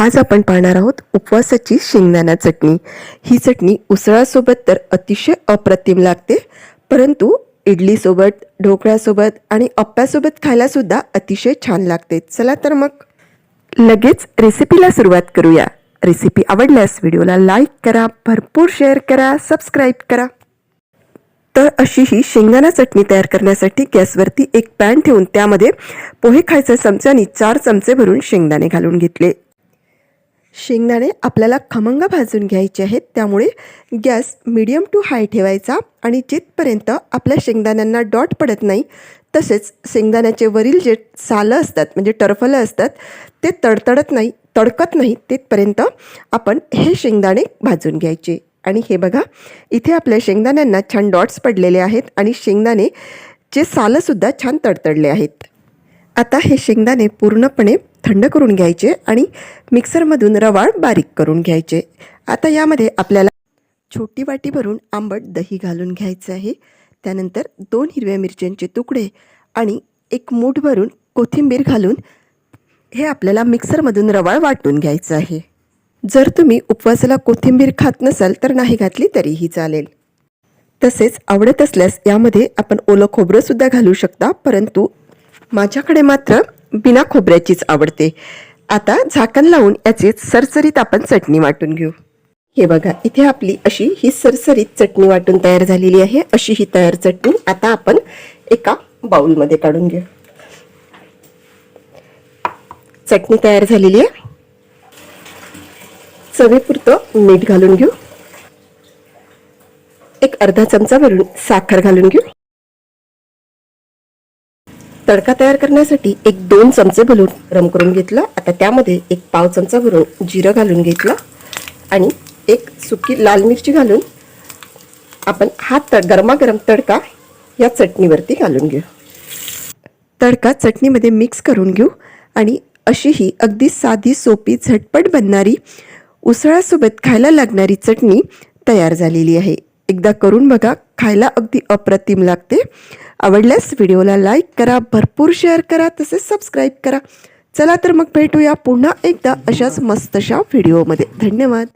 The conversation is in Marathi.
आज आपण पाहणार आहोत उपवासाची शेंगदाणा चटणी. ही चटणी उसळासोबत तर अतिशय अप्रतिम लागते परंतु इडलीसोबत ढोकळ्यासोबत आणि अप्प्यासोबत खायलासुद्धा अतिशय छान लागते. चला तर मग लगेच रेसिपीला सुरुवात करूया. रेसिपी आवडल्यास व्हिडिओला लाईक करा भरपूर शेअर करा सबस्क्राईब करा. तर अशी ही शेंगदाणा चटणी तयार करण्यासाठी गॅसवरती एक पॅन ठेवून त्यामध्ये पोहे खायचं चमच्यानी चार चमचे भरून शेंगदाणे घालून घेतले. शेंगदाणे आपल्याला खमंग भाजून घ्यायचे आहेत. त्यामुळे गॅस मिडियम टू हाय ठेवायचा आणि जिथपर्यंत आपल्या शेंगदाण्यांना डॉट पडत नाही तसेच शेंगदाण्याचे वरील जे सालं असतात म्हणजे टरफलं असतात ते तडतडत नाही तडकत नाही तिथपर्यंत आपण हे शेंगदाणे भाजून घ्यायचे. आणि हे बघा इथे आपल्या शेंगदाण्यांना छान डॉट्स पडलेले आहेत आणि शेंगदाणे चे सालंसुद्धा छान तडतडले आहेत. आता हे शेंगदाणे पूर्णपणे थंड करून घ्यायचे आणि मिक्सरमधून रवाळ बारीक करून घ्यायचे. आता यामध्ये आपल्याला छोटी वाटी भरून आंबट दही घालून घ्यायचं आहे. त्यानंतर दोन हिरव्या मिरच्यांचे तुकडे आणि एक मूठ भरून कोथिंबीर घालून हे आपल्याला मिक्सरमधून रवाळ वाटून घ्यायचं आहे. जर तुम्ही उपवासाला कोथिंबीर खात नसाल तर नाही घातली तरीही चालेल. तसेच आवडत असल्यास यामध्ये आपण ओलं खोबरंसुद्धा घालू शकता परंतु माझ्याकडे मात्र बिना खोबऱ्याचीच आवडते. आता झाकण लावून याची सरसरीत आपण चटणी वाटून घेऊ. हे बघा इथे आपली अशी ही सरसरीत चटणी वाटून तयार झालेली आहे. अशी ही तयार चटणी आता आपण एका बाउलमध्ये काढून घेऊ. चटणी तयार झालेली आहे. चवीपुरतं मीठ घालून घेऊ. एक अर्धा चमचा भरून साखर घालून घेऊ. तडका तयार करण्यासाठी एक दोन चमचे भलून गरम करून घेतलं. आता त्यामध्ये एक पाव चमचा भरून जिरं घालून घेतलं आणि एक सुकी लाल मिरची घालून आपण हा तड गरमागरम तडका या चटणीवरती घालून घेऊ. तडका चटणीमध्ये मिक्स करून घेऊ आणि अशी ही अगदी साधी सोपी झटपट बनणारी उसळासोबत खायला लागणारी चटणी तयार झालेली आहे. एकदा करून बघा खायला अगदी अप्रतिम लागते. आवडल्यास व्हिडिओला लाईक करा भरपूर शेअर करा तसेच सबस्क्राईब करा. चला तर मग भेटूया पुन्हा एकदा अशाच मस्तशा व्हिडिओमध्ये. धन्यवाद.